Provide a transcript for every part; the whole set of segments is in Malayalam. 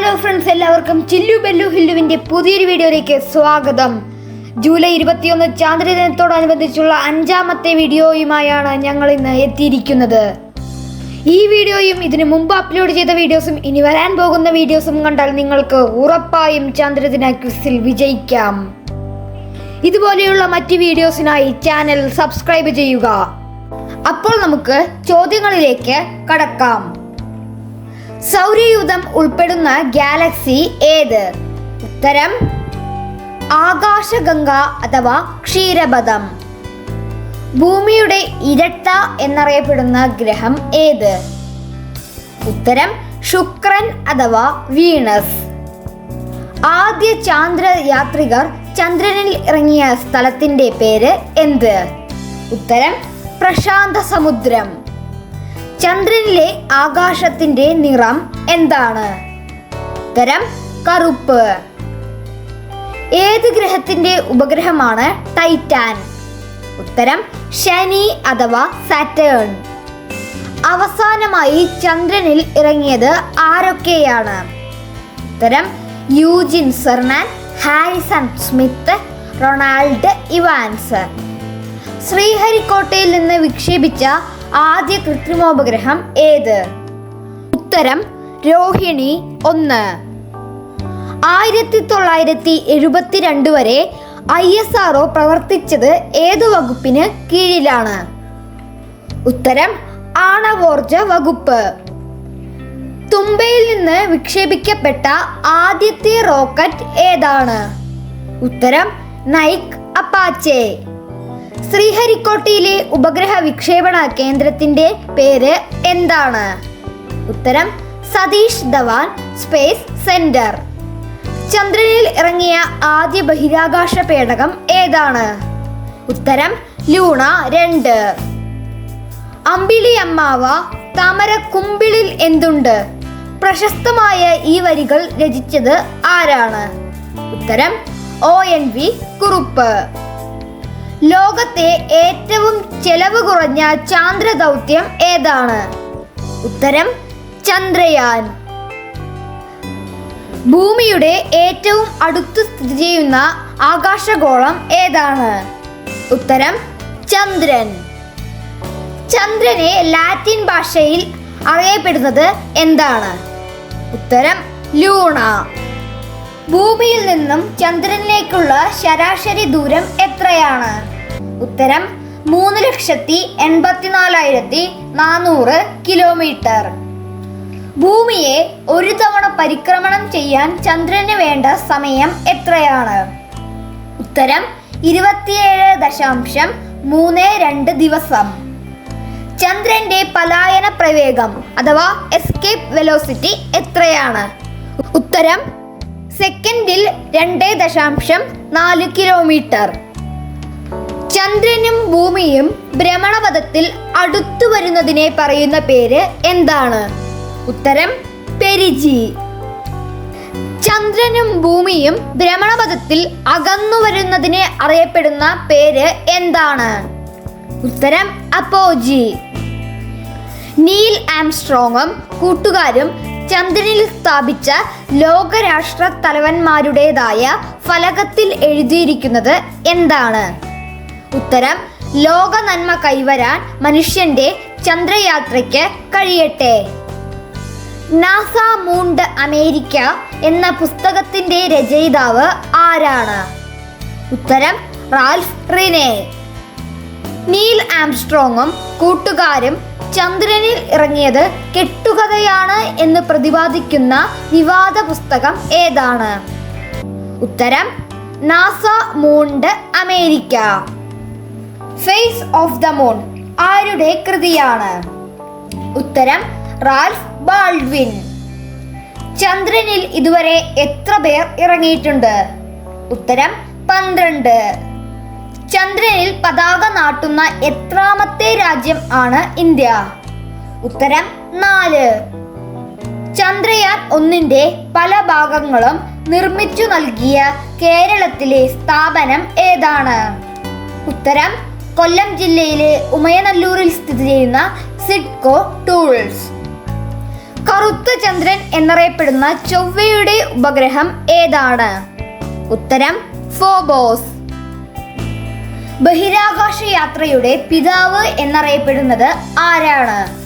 ഹലോ ഫ്രണ്ട്സ് എല്ലാവർക്കും ചില്ലു ബെല്ലു ഹില്ലുവിന്റെ പുതിയൊരു വീഡിയോയിലേക്ക് സ്വാഗതം. ജൂലൈ ഇരുപത്തിയൊന്ന് ചാന്ദ്രദിനത്തോടനുബന്ധിച്ചുള്ള അഞ്ചാമത്തെ വീഡിയോയുമായാണ് ഞങ്ങൾ ഇന്ന് എത്തിയിരിക്കുന്നത്. ഈ വീഡിയോയും ഇതിനു മുമ്പ് അപ്ലോഡ് ചെയ്ത വീഡിയോസും ഇനി വരാൻ പോകുന്ന വീഡിയോസും കണ്ടാൽ നിങ്ങൾക്ക് ഉറപ്പായും ചാന്ദ്രദിന ക്വിസിൽ വിജയിക്കാം. ഇതുപോലെയുള്ള മറ്റ് വീഡിയോസിനായി ചാനൽ സബ്സ്ക്രൈബ് ചെയ്യുക. അപ്പോൾ നമുക്ക് ചോദ്യങ്ങളിലേക്ക് കടക്കാം. സൗരയൂഥം ഉൾപ്പെടുന്ന ഗാലക്സി ഏത്? ഉത്തരം ആകാശഗംഗ അഥവാ ക്ഷീരപഥം. ഭൂമിയുടെ ഇരട്ട എന്നറിയപ്പെടുന്ന ഗ്രഹം ഏത്? ഉത്തരം ശുക്രൻ അഥവാ വീണസ്. ആദ്യ ചാന്ദ്ര യാത്രികർ ചന്ദ്രനിൽ ഇറങ്ങിയ സ്ഥലത്തിന്റെ പേര് എന്ത്? ഉത്തരം പ്രശാന്ത സമുദ്രം. ചന്ദ്രനിലെ ആകാശത്തിന്റെ നിറം എന്താണ്? ഉത്തരം കറുപ്പ്. ഏത് ഗ്രഹത്തിന്റെ ഉപഗ്രഹമാണ് ടൈറ്റാൻ? ഉത്തരം ശനി അഥവാ സാറ്റേൺ. അവസാനമായി ചന്ദ്രനിൽ ഇറങ്ങിയത് ആരൊക്കെയാണ്? ഉത്തരം Eugene Cernan Harrison Smith Ronald Evans. ശ്രീഹരിക്കോട്ടയിൽ നിന്ന് വിക്ഷേപിച്ച ആദ്യ കൃത്രിമോപഗ്രഹം ഏത്? ഉത്തരം രോഹിണി ഒന്ന്. ആയിരത്തി തൊള്ളായിരത്തി എഴുപത്തിരണ്ട് വരെ ഐ എസ് ആർ ഒ പ്രവർത്തിച്ചത് ഏതു വകുപ്പിന് കീഴിലാണ്? ഉത്തരം ആണവോർജ വകുപ്പ്. തുമ്പയിൽ നിന്ന് വിക്ഷേപിക്കപ്പെട്ട ആദ്യത്തെ റോക്കറ്റ് ഏതാണ്? ഉത്തരം നൈക് അപ്പാച്ചെ. ശ്രീഹരിക്കോട്ടയിലെ ഉപഗ്രഹ വിക്ഷേപണ കേന്ദ്രത്തിന്റെ പേര് എന്താണ്? ഉത്തരം സതീഷ് ധവാൻ സ്പേസ് സെന്റർ. ചന്ദ്രനിൽ ഇറങ്ങിയ ആദ്യ ബഹിരാകാശ പേടകം ഏതാണ്? ഉത്തരം ലൂണ രണ്ട്. അമ്പിളി അമ്മാവ താമര കുമ്പിളിൽ എന്തുണ്ട്? പ്രശസ്തമായ ഈ വരികൾ രചിച്ചത് ആരാണ്? ഉത്തരം ഒ എൻ വി കുറുപ്പ്. ലോകത്തെ ഏറ്റവും ചെലവ് കുറഞ്ഞ ചാന്ദ്ര ദൗത്യം ഏതാണ്? ഉത്തരം ചന്ദ്രയാൻ. ഭൂമിയുടെ ഏറ്റവും അടുത്ത് സ്ഥിതി ചെയ്യുന്ന ആകാശഗോളം ഏതാണ്? ഉത്തരം ചന്ദ്രൻ. ചന്ദ്രനെ ലാറ്റിൻ ഭാഷയിൽ അറിയപ്പെടുന്നത് എന്താണ്? ഉത്തരം ലൂണ. ഭൂമിയിൽ നിന്നും ചന്ദ്രനിലേക്കുള്ള ശരാശരി ദൂരം എത്രയാണ്? ഉത്തരം മൂന്ന് ലക്ഷത്തി എൺപത്തിനാലായിരത്തി നാനൂറ് കിലോമീറ്റർ ഭൂമിയെ ഒരു തവണ പരിക്രമണം ചെയ്യാൻ ചന്ദ്രന് വേണ്ട സമയം എത്രയാണ്? ഉത്തരം ഇരുപത്തിയേഴ് ദശാംശം മൂന്ന് രണ്ട് ദിവസം. ചന്ദ്രന്റെ പലായന പ്രവേഗം അഥവാ എസ്കേപ്പ് വെലോസിറ്റി എത്രയാണ്? ഉത്തരം സെക്കൻഡിൽ രണ്ട് ദശാംശം നാല് കിലോമീറ്റർ ചന്ദ്രനും ഭൂമിയും ഭ്രമണപഥത്തിൽ അടുത്തു വരുന്നതിനെ പറയുന്ന പേര് എന്താണ്? ഉത്തരം പെരിജി. ചന്ദ്രനും ഭൂമിയും ഭ്രമണപഥത്തിൽ അകന്നു വരുന്നതിനെ അറിയപ്പെടുന്ന പേര് എന്താണ്? ഉത്തരം അപ്പോജി. നീൽ ആംസ്ട്രോങ്ങും കൂട്ടുകാരും ചന്ദ്രനിൽ സ്ഥാപിച്ച ലോകരാഷ്ട്ര തലവന്മാരുടേതായ ഫലകത്തിൽ എഴുതിയിരിക്കുന്നത് എന്താണ്? ഉത്തരം ലോക നന്മ കൈവരാൻ മനുഷ്യന്റെ ചന്ദ്രയാത്രയ്ക്ക് കഴിയട്ടെ. നാസ മൂണ്ട് അമേരിക്ക എന്ന പുസ്തകത്തിന്റെ രചയിതാവ് ആരാണ്? ഉത്തരം റാൽഫ് റിനെ. നീൽ ആംസ്ട്രോങ്ങും കൂട്ടുകാരും ചന്ദ്രനിൽ ഇറങ്ങിയത് കെട്ടുകഥയാണ് എന്ന് പ്രതിപാദിക്കുന്ന വിവാദ പുസ്തകം ഏതാണ്? ഉത്തരം NASA mooned America. Face of the moon ആരുടെ കൃതിയാണ്? ഉത്തരം റാൽഫ് ബാൾവിൻ. ചന്ദ്രനിൽ ഇതുവരെ എത്ര പേർ ഇറങ്ങിയിട്ടുണ്ട്? ഉത്തരം പന്ത്രണ്ട്. ചന്ദ്രനിൽ പതാക നാട്ടുന്ന എത്രാമത്തെ രാജ്യം ആണ് ഇന്ത്യ? ഉത്തരം നാല്. ചന്ദ്രയാൻ ഒന്നിന്റെ പല ഭാഗങ്ങളും നിർമ്മിച്ചു നൽകിയ കേരളത്തിലെ സ്ഥാപനം ഏതാണ്? ഉത്തരം കൊല്ലം ജില്ലയിലെ ഉമയനല്ലൂരിൽ സ്ഥിതി ചെയ്യുന്ന സിഡ്കോ ടൂൾസ്. കറുത്ത ചന്ദ്രൻ എന്നറിയപ്പെടുന്ന ചൊവ്വയുടെ ഉപഗ്രഹം ഏതാണ്? ഉത്തരം ഫോബോസ്. ബഹിരാകാശ യാത്രയുടെ പിതാവ് എന്നറിയപ്പെടുന്നത് ആരാണ്?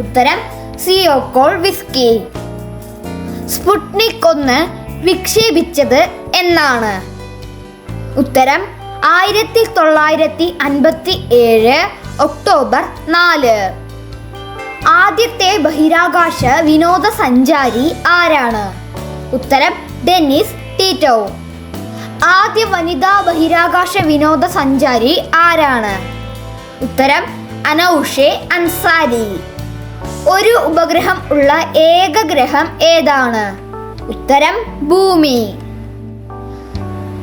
ഉത്തരം സിയോക്കോൾ വിസ്കി. സ്പുട്നിക് ഒന്ന് വിക്ഷേപിച്ചത് എന്നാണ്. ഉത്തരം ആയിരത്തി തൊള്ളായിരത്തി അൻപത്തി ഏഴ് ഒക്ടോബർ നാല്. ആദ്യത്തെ ബഹിരാകാശ വിനോദസഞ്ചാരി ആരാണ്? ഉത്തരം ഡെന്നിസ് ടീറ്റോ. ആദ്യ വനിതാ ബഹിരാകാശ വിനോദസഞ്ചാരി ആരാണ്? ഉത്തരം അനൌഷെ അൻസാരി. ഒരു ഉപഗ്രഹം ഉള്ള ഏക ഗ്രഹം ഏതാണ്? ഉത്തരം ഭൂമി.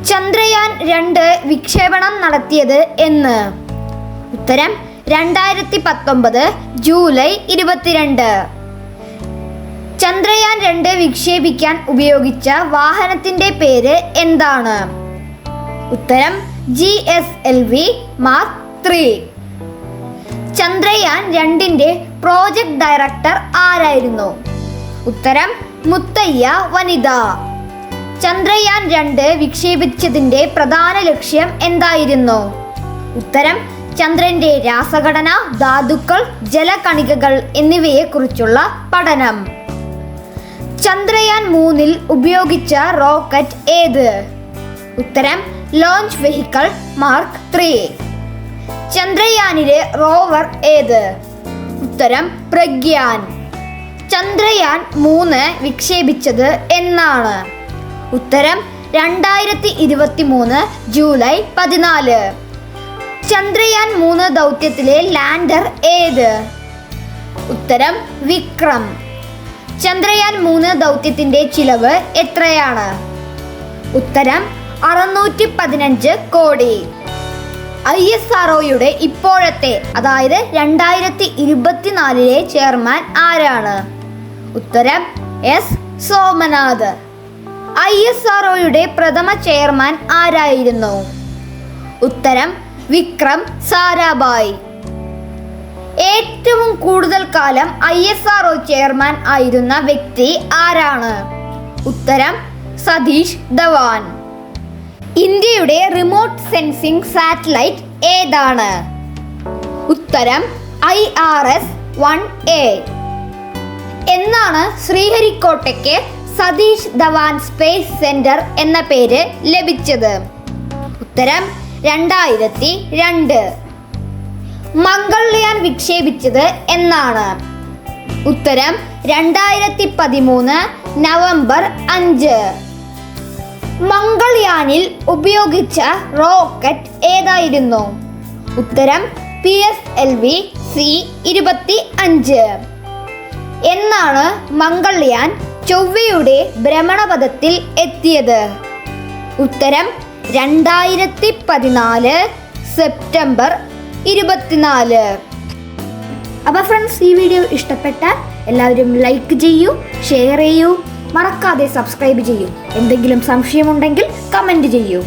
ചന്ദ്രയാൻ രണ്ട് വിക്ഷേപണം നടത്തിയത് എന്ന്. ഉത്തരം രണ്ടായിരത്തി പത്തൊമ്പത് ജൂലൈ ഇരുപത്തിരണ്ട്. ചന്ദ്രയാൻ രണ്ട് വിക്ഷേപിക്കാൻ ഉപയോഗിച്ച വാഹനത്തിന്റെ പേര് എന്താണ്? ഉത്തരം G S L V mark three. Chandrayaan രണ്ടിന്റെ പ്രോജക്ട് ഡയറക്ടർ ആരായിരുന്നു? ഉത്തരം മുത്തയ്യ വനിത. ചന്ദ്രയാൻ രണ്ട് വിക്ഷേപിച്ചതിന്റെ പ്രധാന ലക്ഷ്യം എന്തായിരുന്നു? ഉത്തരം ചന്ദ്രന്റെ രാസഘടന ധാതുക്കൾ ജലകണികകൾ എന്നിവയെക്കുറിച്ചുള്ള പഠനം. ചന്ദ്രയാൻ മൂന്നിൽ ഉപയോഗിച്ച റോക്കറ്റ് ഏത്? ഉത്തരം ലോഞ്ച് വെഹിക്കിൾ മാർക്ക് ത്രീ. ചന്ദ്രയാനിലെ റോവർ ഏത്? ഉത്തരം പ്രഗ്യാൻ. ചന്ദ്രയാൻ മൂന്ന് വിക്ഷേപിച്ചത് എന്നാണ്. ഉത്തരം രണ്ടായിരത്തി ഇരുപത്തി മൂന്ന് ജൂലൈ പതിനാല്. ചന്ദ്രയാൻ മൂന്ന് ദൗത്യത്തിലെ ലാൻഡർ ഏത്? ഉത്തരം വിക്രം. ചന്ദ്രയാൻ മൂന്ന് ദൗത്യത്തിന്റെ ചിലവ് എത്രയാണ്? ഉത്തരം അറുന്നൂറ്റി പതിനഞ്ച് കോടി. ഐ എസ് ആർഒയുടെ ഇപ്പോഴത്തെ അതായത് രണ്ടായിരത്തി ഇരുപത്തിനാലിലെ ചെയർമാൻ ആരാണ്? ഉത്തരം എസ്. സോമനാഥ്. ഐ എസ് ആർഒയുടെ പ്രഥമ ചെയർമാൻ ആരായിരുന്നു? ഉത്തരം വിക്രം സാരാഭായ്. ഏറ്റവും കൂടുതൽ കാലം ഐ എസ് ആർ ചെയർമാൻ ആയിരുന്ന വ്യക്തി ആരാണ്? ഉത്തരം സതീഷ് ധവാൻ. ഇന്ത്യയുടെ റിമോട്ട് സെൻസിംഗ് സാറ്റലൈറ്റ് ഏതാണ്? ഉത്തരം I R S one A. എന്നാണ് ശ്രീഹരിക്കോട്ടയ്ക്ക് സതീഷ് ധവാൻ സ്പേസ് സെന്റർ എന്ന പേര് ലഭിച്ചത്. ഉത്തരം രണ്ടായിരത്തി രണ്ട്. മംഗൾയാൻ വിക്ഷേപിച്ചത് എന്നാണ്. ഉത്തരം രണ്ടായിരത്തി പതിമൂന്ന് നവംബർ അഞ്ച്. മംഗൾയാനിൽ ഉപയോഗിച്ച റോക്കറ്റ് ഏതായിരുന്നു? ഉത്തരം P S L V C ഇരുപത്തി അഞ്ച്. എന്നാണ് മംഗൾയാൻ ചൊവ്വയുടെ ഭ്രമണപഥത്തിൽ എത്തിയത്. ഉത്തരം രണ്ടായിരത്തി പതിനാല് സെപ്റ്റംബർ ഇരുപത്തിനാല്. അപ്പോൾ ഫ്രണ്ട്സ് ഈ വീഡിയോ ഇഷ്ടപ്പെട്ട എല്ലാവരും ലൈക്ക് ചെയ്യൂ ഷെയർ ചെയ്യൂ മറക്കാതെ സബ്സ്ക്രൈബ് ചെയ്യൂ. എന്തെങ്കിലും സംശയമുണ്ടെങ്കിൽ കമന്റ് ചെയ്യൂ.